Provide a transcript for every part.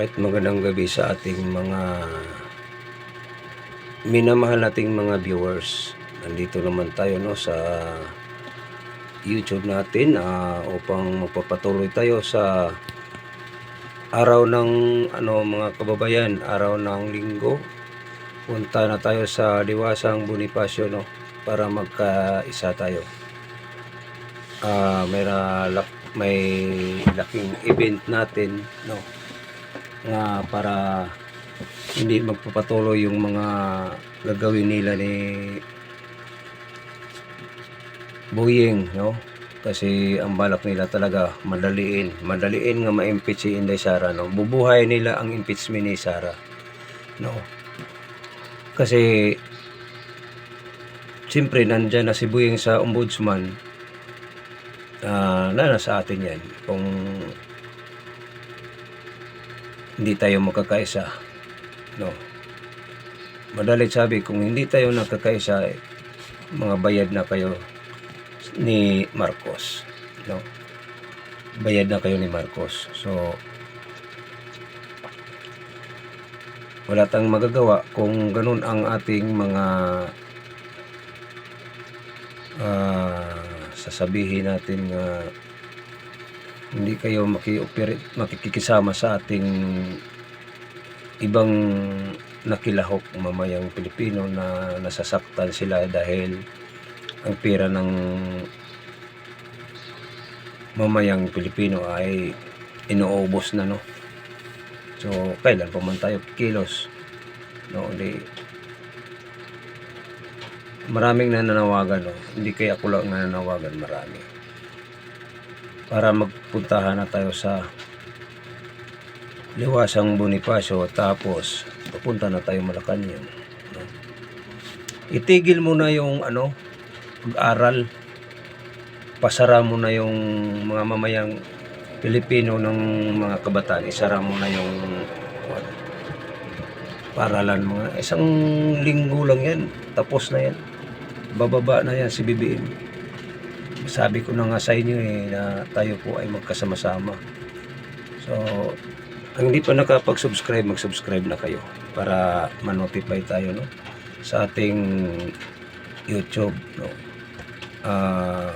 Alright, magandang gabi sa ating mga minamahal nating mga viewers. Nandito naman tayo no sa YouTube natin ah, upang magpapatuloy tayo sa araw ng ano mga kababayan, araw ng linggo. Punta na tayo sa Diwasang Bonifacio no para magkaisa tayo. Ah, may may laking event natin no nga para hindi magpapatuloy yung mga gagawin nila ni Boying, no? Kasi ang balak nila talaga madaliin, madaliin nga ma-impeach si Inday Sara, no? Bubuhay nila ang impeachment ni Sara, no? Kasi siyempre nandyan na si Boying sa ombudsman, ah na nasa atin yan kung hindi tayo magkakaisa. No. Madalit sabi, kung hindi tayo nagkakaisa, eh, mga bayad na kayo ni Marcos. No. Bayad na kayo ni Marcos. So, wala tayong magagawa kung ganun ang ating mga ah, sasabihin natin nga hindi kayo maki-operate, makikisama sa ating ibang nakilahok mamayang Pilipino na nasasaktan sila dahil ang pera ng mamayang Pilipino ay inuubos na no. So, kailan pa man tayo kilos? No, di maraming nananawagan no. Hindi kaya ako lang nananawagan, marami para magpuntahan na tayo sa Liwasang Bonifacio tapos pupunta na tayo Malacanang. Itigil mo na yung ano, pag-aral. Pasara mo na yung mga mamayang Pilipino ng mga kabataan. Isara mo na yung what, paralan mga isang linggo lang yan. Tapos na yan. Bababa na yan si BBM sabi ko na nga sa inyo eh na tayo po ay magkasama-sama. So, ang hindi pa nakapag-subscribe, mag-subscribe na kayo para ma-notify tayo no sa ating YouTube no. Ah,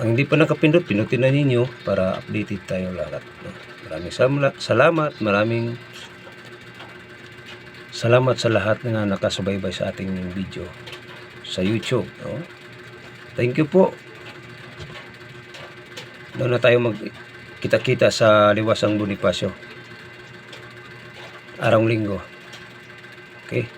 ang hindi pa nakapindot, pinutin na ninyo para updated tayo lahat. No? Maraming salamat, maraming salamat sa lahat na nakasubaybay sa ating video sa YouTube. No? Thank you po. Doon na tayo mag kita-kita sa Liwasang Bonifacio. Arang linggo. Okay?